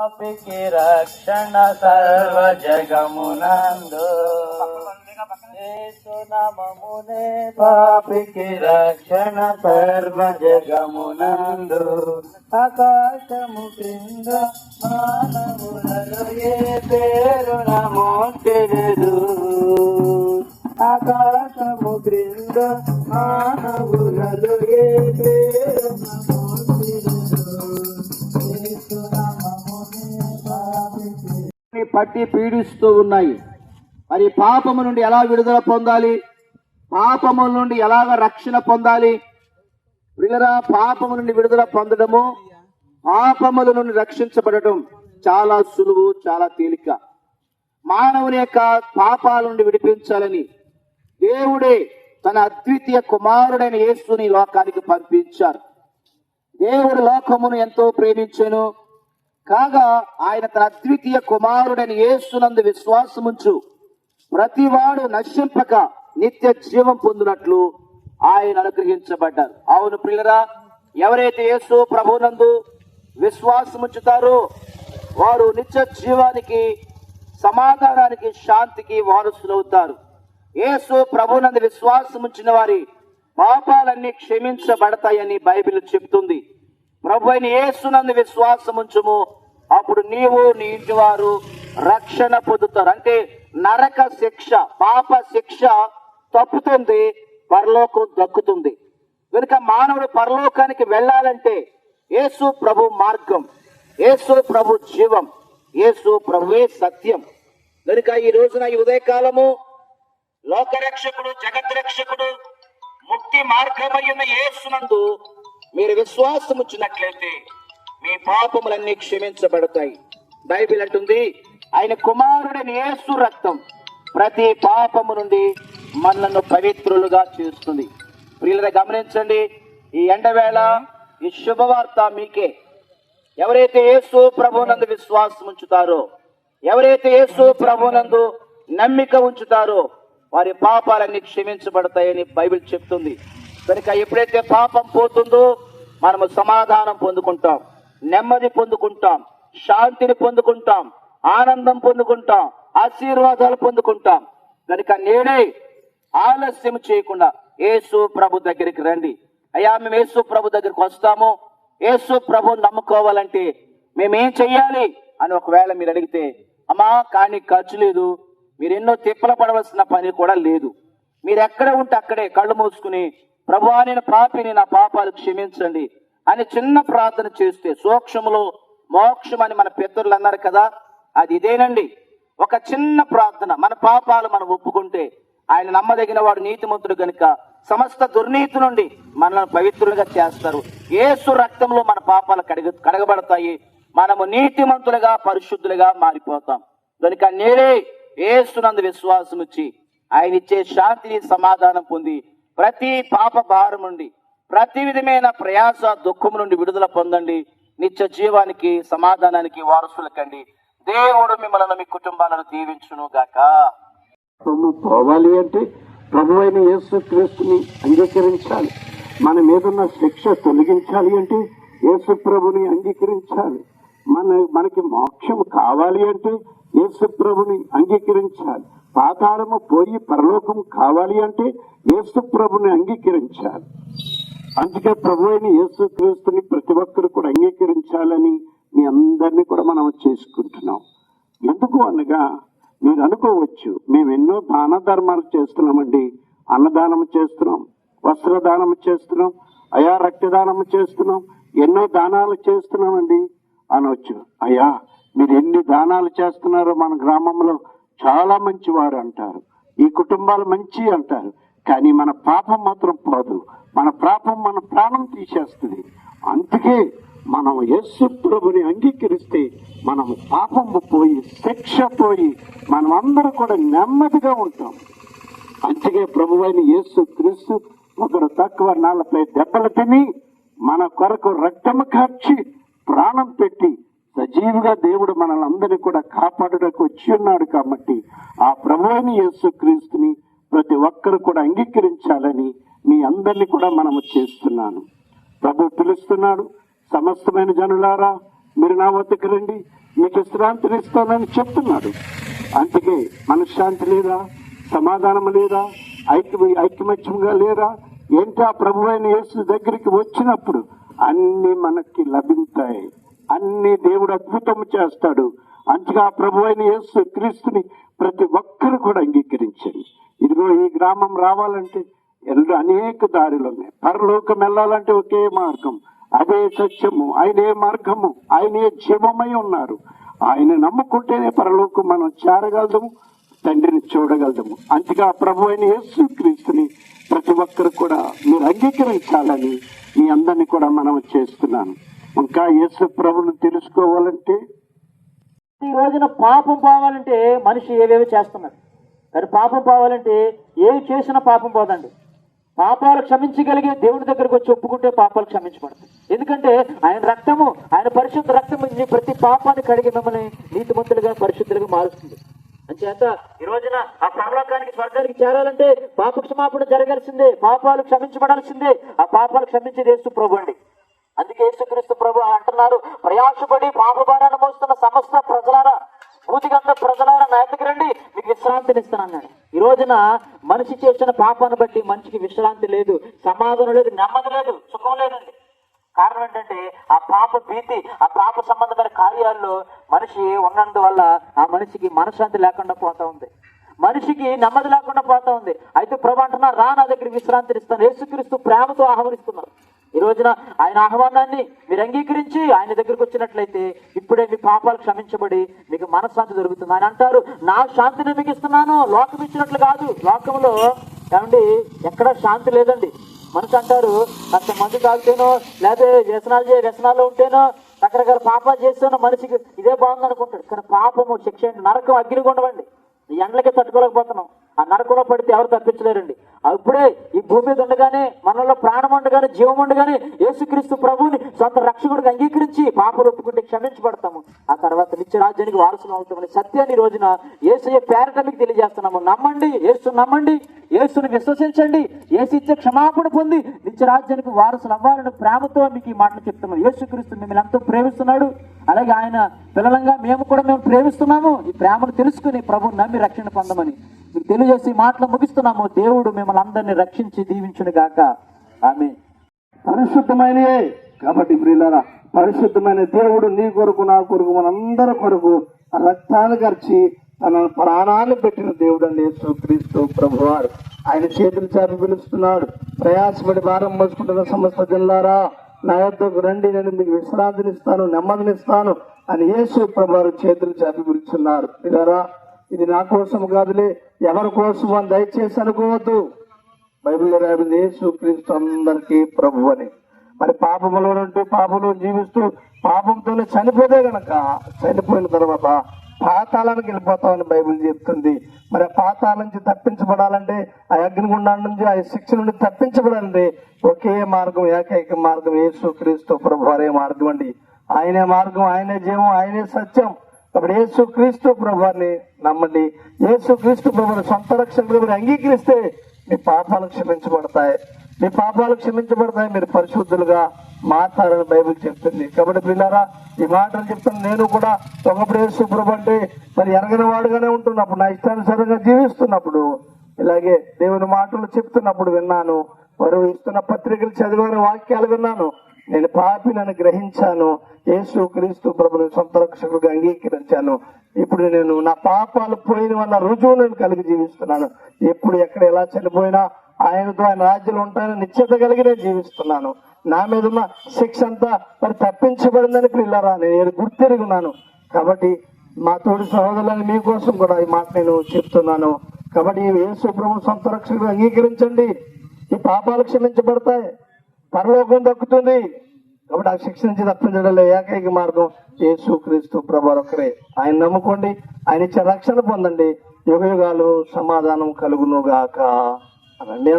పాపికి రక్షణ సర్వ జగమునందు నమమునే పాపికి రక్షణ సర్వ జగమునందు ఆకాశము క్రింద మానవులలో ఏ పేరు నమోటెడు ఆకాశము క్రింద మానవులలో ఏ పేరు నమో పట్టి పీడిస్తూ ఉన్నాయి. మరి పాపము నుండి ఎలా విడుదల పొందాలి? పాపము నుండి ఎలాగ రక్షణ పొందాలి? పిల్లరా పాపము నుండి విడుదల పొందడము పాపముల నుండి రక్షించబడటం చాలా సులువు చాలా తేలిక. మానవుని యొక్క పాపాల నుండి విడిపించాలని దేవుడే తన అద్వితీయ కుమారుడైన యేసుని లోకానికి పంపించారు. దేవుడు లోకమును ఎంతో ప్రేమించెను. కాగా ఆయన తన అద్వితీయ కుమారుడైన యేసునందు విశ్వాసముంచు ప్రతివాడు నశింపక నిత్య జీవం పొందినట్లు ఆయన అనుగ్రహించబడ్డారు. అవును పిల్లరా ఎవరైతే యేసు ప్రభునందు విశ్వాసముంచుతారో వారు నిత్య జీవానికి సమాధానానికి శాంతికి వారసులవుతారు. యేసు ప్రభునందు విశ్వాసముంచిన వారి పాపాలన్నీ క్షమించబడతాయని బైబిల్ చెప్తుంది. ప్రభు అయిన ఏసునందు విశ్వాసం ఉంచుము. అప్పుడు నీవు నీ ఇంటి వారు రక్షణ పొందుతారు. అంటే నరక శిక్ష పాప శిక్ష తప్పుతుంది పరలోకం దక్కుతుంది. కనుక మానవుడు పరలోకానికి వెళ్ళాలంటే యేసు ప్రభు మార్గం యేసు ప్రభు జీవం యేసు ప్రభువే సత్యం. కనుక ఈ రోజున ఈ ఉదయకాలము లోకరక్షకుడు జగద్రక్షకుడు ముక్తి మార్గమయ్యున్న యేసునందు మీరు విశ్వాసం ఉంచినట్లయితే మీ పాపములన్నీ క్షమించబడతాయి. బైబిల్ అంటుంది ఆయన కుమారుడైన యేసు రక్తం ప్రతి పాపము నుండి మనలను పవిత్రులుగా చేస్తుంది. ప్రియులుగా గమనించండి ఈ ఎండవేళ ఈ శుభవార్త మీకే. ఎవరైతే యేసు ప్రభునందు విశ్వాసం ఉంచుతారో ఎవరైతే యేసు ప్రభునందు నమ్మిక ఉంచుతారో వారి పాపాలన్నీ క్షమించబడతాయని బైబిల్ చెప్తుంది. కనుక ఎప్పుడైతే పాపం పోతుందో మనము సమాధానం పొందుకుంటాం నెమ్మది పొందుకుంటాం శాంతిని పొందుకుంటాం ఆనందం పొందుకుంటాం ఆశీర్వాదాలు పొందుకుంటాం. కనుక నేడే ఆలస్యం చేయకుండా యేసు ప్రభు దగ్గరికి రండి. అయ్యా మేము యేసు ప్రభు దగ్గరికి వస్తాము. యేసు ప్రభు నమ్ముకోవాలంటే మేమేం చెయ్యాలి అని ఒకవేళ మీరు అడిగితే అమ్మా కానీ ఖర్చు లేదు. మీరు ఎన్నో తిప్పల పడవలసిన పని కూడా లేదు. మీరు ఎక్కడ ఉంటే అక్కడే కళ్ళు మూసుకుని ప్రభువా నేను పాపిని నా పాపాలు క్షమించండి అని చిన్న ప్రార్థన చేస్తే సూక్ష్మలో మోక్షం అని మన పెద్దలు అన్నారు కదా అది ఇదేనండి. ఒక చిన్న ప్రార్థన మన పాపాలు మనం ఒప్పుకుంటే ఆయన నమ్మదగిన వాడు నీతిమంతుడు గనుక సమస్త దుర్నీతి నుండి మనల్ని పవిత్రులుగా చేస్తారు. ఏసు రక్తంలో మన పాపాలు కడగ కడగబడతాయి. మనము నీతిమంతులుగా పరిశుద్ధులుగా మారిపోతాం. కనుక నేనే ఏసునందు విశ్వాసం ఇచ్చి ఆయన ఇచ్చే శాంతిని సమాధానం పొంది ప్రతి పాప భారం నుండి ప్రతి విధమైన ప్రయాస దుఃఖం నుండి విడుదల పొందండి. నిత్య జీవానికి సమాధానానికి వారసులకండి. దేవుడు మిమ్మల్ని మీ కుటుంబాలను దీవించును గాక. పోవాలి అంటే ప్రభు అయిన యేసు క్రీస్తుని అంగీకరించాలి. మన మీదున్న శిక్ష తొలగించాలి అంటే యేసు ప్రభుని అంగీకరించాలి. మన మనకి మోక్షం కావాలి అంటే యేసు ప్రభుని అంగీకరించాలి. పాతాళము పోయి పరలోకం కావాలి అంటే యేసు ప్రభుని అంగీకరించాలి. అందుకే ప్రభు అయిన యేసు క్రీస్తుని ప్రతి ఒక్కరు కూడా అంగీకరించాలని మీ అందరినీ కూడా మనం చేసుకుంటున్నాం. ఎందుకు అనగా మీరు అనుకోవచ్చు మేము ఎన్నో దాన ధర్మాలు చేస్తున్నామండి. అన్నదానం చేస్తున్నాం వస్త్రదానం చేస్తున్నాం అయా రక్తదానం చేస్తున్నాం ఎన్నో దానాలు చేస్తున్నామండి. అనవచ్చు అయ్యా మీరు ఎన్ని దానాలు చేస్తున్నారో మన గ్రామంలో చాలా మంచివారు అంటారు. ఈ కుటుంబాలు మంచి అంటారు. కానీ మన పాపం మాత్రం పోదు. మన పాపం మన ప్రాణం తీసేస్తుంది. అందుకే మనం యేసు ప్రభుని అంగీకరిస్తే మనం పాపము పోయి శిక్ష పోయి మనం అందరం కూడా నెమ్మదిగా ఉంటాం. అందుకే ప్రభువైన యేసు క్రీస్తు ఒకడు తక్కువ నాళ్ళపై దెబ్బలు తిని మన కొరకు రక్తము కార్చి ప్రాణం పెట్టి సజీవుగా దేవుడు మనల్ని అందరినీ కూడా కాపాడుటకు వచ్చి ఉన్నాడు కాబట్టి ఆ ప్రభువైన యేసు క్రీస్తుని ప్రతి ఒక్కరు కూడా అంగీకరించాలని మీ అందరినీ కూడా మనము చేస్తున్నాను. ప్రభు పిలుస్తున్నాడు సమస్తమైన జనులారా మీరు నా వద్దకు రండి మీకు విశ్రాంతిని ఇస్తానని చెప్తున్నాడు. అందుకే మనశ్శాంతి లేదా సమాధానం లేదా ఐక్య ఐక్యమత్యంగా లేరా ఏంటి ఆ ప్రభు అయిన యేసు దగ్గరికి వచ్చినప్పుడు అన్ని మనకి లభిస్తాయి అన్ని దేవుడు అద్భుతం చేస్తాడు. అంతగా ప్రభు అయిన యేసు క్రీస్తుని ప్రతి ఒక్కరు కూడా అంగీకరించండి. ఇదిగో ఈ గ్రామం రావాలంటే ఎల్లు అనేక దారులు ఉన్నాయి. పరలోకం వెళ్ళాలంటే ఒకే మార్గం. అదే సత్యము ఆయనే మార్గము ఆయనే జీవమై ఉన్నారు. ఆయన నమ్ముకుంటేనే పరలోకం మనం చేరగలదము తండ్రిని చూడగలదము. అంతగా ప్రభు అయిన యేసు క్రీస్తుని ప్రతి ఒక్కరు కూడా మీరు అంగీకరించాలని మీ అందరినీ కూడా మనం చేస్తున్నాను. ఇంకా యేసు ప్రభుని తెలుసుకోవాలంటే ఈ రోజున పాపం పోవాలంటే మనిషి ఏవేవి చేస్తున్నారు. కానీ పాపం పోవాలంటే ఏవి చేసినా పాపం పోదండి. పాపాలు క్షమించగలిగే దేవుడి దగ్గరకు వచ్చి ఒప్పుకుంటే పాపాలు క్షమించబడతాయి. ఎందుకంటే ఆయన రక్తము ఆయన పరిశుద్ధ రక్తము ప్రతి పాపాన్ని కడిగి మిమ్మల్ని నీతిమంతులుగా పరిశుద్ధులుగా మారుస్తుంది. అంచేత ఈ రోజున ఆ పరలోకానికి స్వర్గానికి చేరాలంటే పాప క్షమాపణ జరగాల్సిందే పాపాలు క్షమించబడాల్సిందే. ఆ పాపాలు క్షమించి యేసు ప్రభు అండి. అందుకే యేసుక్రీస్తు ప్రభు అంటున్నారు ప్రయాసపడి పాపభారాన్ని మోస్తున్న సమస్త ప్రజలారా పూతిగంత ప్రజలారా నా రండి? మీకు విశ్రాంతిని ఇస్తానన్నాడు. ఈ రోజున మనిషి చేసిన పాపాన్ని బట్టి మనిషికి విశ్రాంతి లేదు సమాధానం లేదు నెమ్మది లేదు సుఖం లేదండి. కారణం ఏంటంటే ఆ పాప భీతి ఆ పాప సంబంధమైన కార్యాల్లో మనిషి ఉన్నందువల్ల ఆ మనిషికి మనశ్శాంతి లేకుండా పోతా ఉంది. మనిషికి నెమ్మది లేకుండా పోతా ఉంది. అయితే ప్రభు అంటున్నారు రా నా దగ్గర విశ్రాంతిని ఇస్తాను యేసుక్రీస్తు ప్రేమతో ఆహ్వానిస్తున్నారు. ఈ రోజున ఆయన ఆహ్వానాన్ని మీరు అంగీకరించి ఆయన దగ్గరకు వచ్చినట్లయితే ఇప్పుడే మీ పాపాలు క్షమించబడి మీకు మనశ్శాంతి దొరుకుతుంది. ఆయన అంటారు నా శాంతిని మీకు ఇస్తున్నాను లోకం ఇచ్చినట్లు కాదు. లోకంలో ఏమండి ఎక్కడ శాంతి లేదండి. మనిషి అంటారు కాస్త మందు తాగితేనో లేదా వ్యసనాలు చే వ్యసనాలు ఉంటేనో రకరకాల పాపాలు చేస్తేనో మనిషికి ఇదే బాగుంది అనుకుంటాడు కానీ పాపము శిక్ష నరకం అగ్నిగుండవండి ఈ ఎండలకే తట్టుకోలేకపోతున్నాం. ఆ నరకంలో పడితే ఎవరు తప్పించలేరండి. అప్పుడే ఈ భూమి మీద ఉండగానే మనలో ప్రాణం ఉండగానే జీవం ఉండగానే యేసుక్రీస్తు ప్రభువుని సొంత రక్షకుడికి అంగీకరించి పాపలు ఒప్పుకుంటే క్షమించబడతాము. ఆ తర్వాత నిత్య రాజ్యానికి వారసులు అవుతామని సత్యాన్ని రోజున ఏసయ్య పేరట మీకు తెలియజేస్తున్నాము. నమ్మండి యేసు నమ్మండి యేసుని విశ్వసించండి ఏసు ఇచ్చే క్షమాపణ పొంది నిత్య రాజ్యానికి వారసులు అవ్వాలని ప్రేమతో మీకు ఈ మాటలు చెప్తున్నాం యేసుక్రీస్తు మిమ్మల్ని ఎంతో ప్రేమిస్తున్నాడు. అలాగే ఆయన పిల్లలంగా మేము కూడా మేము ప్రేమిస్తున్నాము. ఈ ప్రేమను తెలుసుకుని ప్రభు నమ్మి రక్షణ పొందమని తెలియజేసి మాటలు ముగిస్తున్నాము. దేవుడు మిమ్మల్ని అందరినీ రక్షించి దీవించును గాక ఆమె పరిశుద్ధమైన కాబట్టి ప్రియులారా పరిశుద్ధమైన దేవుడు నీ కొరకు నా కొరకు మనందరి కొరకు ఆ రక్తాన్ని ఖర్చి తన ప్రాణాన్ని పెట్టిన దేవుడు అని యేసు క్రీస్తు ప్రభువారు. ఆయన చేతులు చాపి పిలుస్తున్నాడు. ప్రయాసపడి భారం మోసుకుంటున్న సమస్త జిల్లారా నా యొద్దకు రండి నేను మీకు విశ్రాంతినిస్తాను నెమ్మదినిస్తాను అని యేసు ప్రభువారు చేతులు చాపి పిలుస్తున్నారు ఇలారా ఇది నా కోసం కాదులే ఎవరి కోసం అని దయచేసి అనుకోవద్దు. బైబిల్లో రాబడింది యేసుక్రీస్తు అందరికీ ప్రభు అని మరి పాపములో ఉంటూ పాపంలో జీవిస్తూ పాపంతోనే చనిపోతే గనక చనిపోయిన తర్వాత పాతాళానికి వెళ్ళిపోతామని బైబిల్ చెప్తుంది. మరి ఆ పాతాల నుంచి తప్పించబడాలంటే ఆ అగ్నిగుండాల నుంచి ఆ శిక్ష నుండి తప్పించబడాలంటే ఒకే మార్గం ఏకైక మార్గం యేసుక్రీస్తు ప్రభు అనే మార్గం అండి ఆయనే మార్గం ఆయనే జీవం ఆయనే సత్యం. కాబట్టి యేసు క్రీస్తు ప్రభాన్ని నమ్మండి. యేసు క్రీస్తు ప్రభుని సొంత రక్షణ మీరు అంగీకరిస్తే మీ పాపాలు క్షమించబడతాయి. మీ పాపాలు క్షమించబడతాయి. మీరు పరిశుద్ధులుగా మాట్లాడని బైబిల్ చెప్తుంది. కాబట్టి పిల్లారా ఈ మాటలు చెప్తాను. నేను కూడా ఒకప్పుడు యేసు ప్రభు అంటే మరి ఎరగని వాడుగానే ఉంటున్నప్పుడు నా ఇష్టానుసారంగా జీవిస్తున్నప్పుడు ఇలాగే దేవుని మాటలు చెప్తున్నప్పుడు విన్నాను. వారు ఇస్తున్న పత్రికలు చదివాను వాక్యాలు విన్నాను. నేను పాపినని గ్రహించాను. యేసు క్రీస్తు ప్రభుని సొంత రక్షకుడిగా అంగీకరించాను. ఇప్పుడు నేను నా పాపాలు పోయిన వల్ల రుజువు నేను కలిగి జీవిస్తున్నాను. ఎప్పుడు ఎక్కడ ఎలా చనిపోయినా ఆయనతో ఆయన రాజ్యంలో ఉంటాయని నిశ్చిత కలిగి నేను జీవిస్తున్నాను. నా మీద ఉన్న శిక్ష అంతా మరి తప్పించబడిందని పిల్లరా నేను గుర్తెరిగి కాబట్టి మా తోటి సహోదరులని మీకోసం కూడా ఈ మాట నేను చెప్తున్నాను. కాబట్టి ఈ యేసు ప్రభు సొంత రక్షకుడు అంగీకరించండి. ఈ పాపాలు క్షమించబడతాయి. పరలోకం దక్కుతుంది. కాబట్టి ఆ శిక్ష నుంచి తప్పించడంలో ఏకైక మార్గం యేసు క్రీస్తు ప్రభు ఆయన నమ్ముకోండి ఆయన ఇచ్చే రక్షణ పొందండి. యుగ యుగాలు సమాధానం కలుగును గాక అనండి